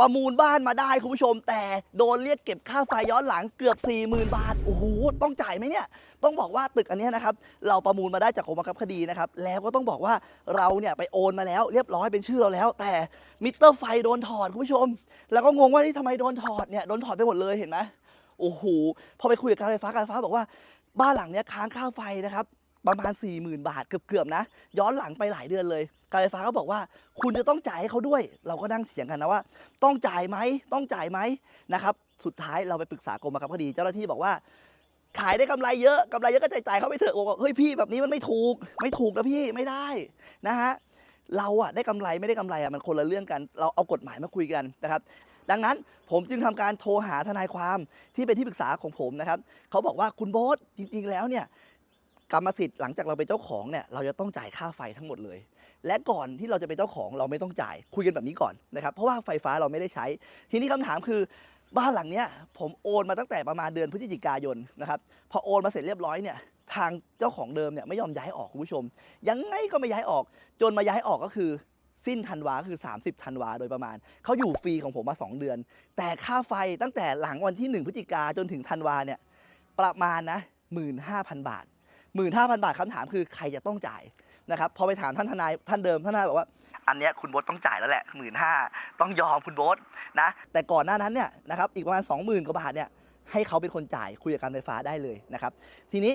ประมูลบ้านมาได้คุณผู้ชม แต่โดนเรียกเก็บค่าไฟย้อนหลังเกือบ 40,000 บาท โอ้โห ต้องจ่ายไหมเนี่ย ต้องบอกว่าตึกอันนี้นะครับ เราประมูลมาได้จากกรมบังคับคดีนะครับ แล้วก็ต้องบอกว่าเราเนี่ยไปโอนมาแล้ว เรียบร้อยเป็นชื่อเราแล้ว แต่มิเตอร์ไฟโดนถอดคุณผู้ชม แล้วก็งงว่าที่ทำไมโดนถอดเนี่ยโดนถอดไปหมดเลยเห็นไหมโอ้โหพอไปคุยกับการไฟฟ้าการไฟฟ้าบอกว่า บ้านหลังเนี้ยค้างค่าไฟนะครับ ประมาณ 40,000 บาทเกือบๆนะ ย้อนหลังไปหลายเดือนเลยการไฟฟ้าก็บอกว่า คุณจะต้องจ่ายให้เขาด้วย เราก็นั่งเถียงกันนะว่า ต้องจ่ายไหมต้องจ่ายไหมนะครับสุดท้ายเราไปปรึกษากรมบังคับคดีเจ้าหน้าที่บอกว่า ขายได้กำไรเยอะกำไรเยอะก็จ่ายจ่ายเขาไปเถอะบอกว่าเฮ้ยพี่แบบนี้มันไม่ถูก ไม่ถูกนะพี่ไม่ได้นะฮะเราอะได้กำไรไม่ได้กำไรอะมันคนละเรื่องกัน เราเอากฎหมายมาคุยกันนะครับดังนั้นผมจึงทำการโทรหาทนายความที่เป็นที่ปรึกษาของผมนะครับเขาบอกว่าคุณโบ๊ทจริง ๆ แล้วเนี่ย กรรมสิทธิ์หลังจากเราเป็นเจ้าของเนี่ยเราจะต้องจ่ายค่าไฟทั้งหมดเลย และก่อนที่เราจะเป็นเจ้าของเราไม่ต้องจ่ายคุยกันแบบนี้ก่อนนะครับเพราะว่าไฟฟ้าเราไม่ได้ใช้ ทีนี้คำถามคือบ้านหลังเนี้ยผมโอนมาตั้งแต่ประมาณเดือนพฤศจิกายนนะครับพอโอนมาเสร็จเรียบร้อยเนี่ยทางเจ้าของเดิมเนี่ยไม่ยอมย้ายออกคุณผู้ชม ยังไงก็ไม่ย้ายออก จนมาย้ายออกก็คือสิ้นธันวาคือ 30ธันวาโดยประมาณ เขาอยู่ฟรีของผมมา 2 เดือน แต่ค่าไฟตั้งแต่หลังวันที่ 1 พฤศจิกาจนถึงธันวาเนี่ยประมาณนะ15,000 บาท 15,000บาทคำถามคือใครจะต้องจ่ายนะครับพอไปถามท่านทนายท่านเดิมท่านทนายบอกว่า อันเนี้ยคุณโบ๊ทต้องจ่ายแล้วแหละหมื่นห้าต้องยอมคุณโบ๊ทนะแต่ก่อนหน้านั้นเนี่ยนะครับอีกประมาณ 20,000กว่าบาทเนี่ยให้เขาเป็นคนจ่ายคุยกับการไฟฟ้าได้เลยนะครับทีนี้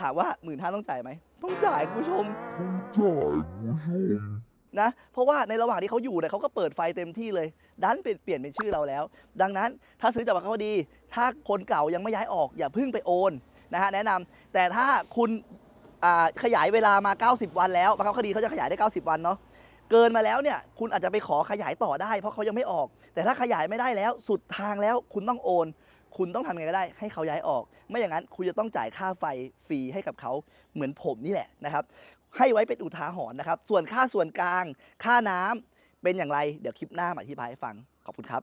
ถามว่าหมื่นห้าต้องจ่ายไหมต้องจ่ายคุณผู้ชมจ่ายผู้ชมนะเพราะว่าในระหว่างที่เขาอยู่เนี่ยเขาก็เปิดไฟเต็มที่เลยดันเปลี่ยนเปลี่ยนเป็นชื่อเราแล้ว ดังนั้นถ้าซื้อจากบัตรเขาดี ถ้าคนเก่ายังไม่ย้ายออกอย่าเพิ่งไปโอน นะฮะแนะนำแต่ถ้าคุณขยายเวลามา 90 วันแล้วบังคับคดีเขาจะขยายได้ 90 วันเนาะเกินมาแล้วเนี่ยคุณอาจจะไปขอขยายต่อได้ เพราะเขายังไม่ออก แต่ถ้าขยายไม่ได้แล้วสุดทางแล้วคุณต้องโอน คุณต้องทำไงก็ได้ ให้เขาย้ายออก ไม่อย่างนั้นคุณจะต้องจ่ายค่าไฟฟรีให้กับเขาเหมือนผมนี่แหละนะครับให้ไว้เป็นอุทาหรณ์นะครับ ส่วนค่าส่วนกลาง ค่าน้ำเป็นอย่างไร เดี๋ยวคลิปหน้ามาอธิบายให้ฟัง ขอบคุณครับ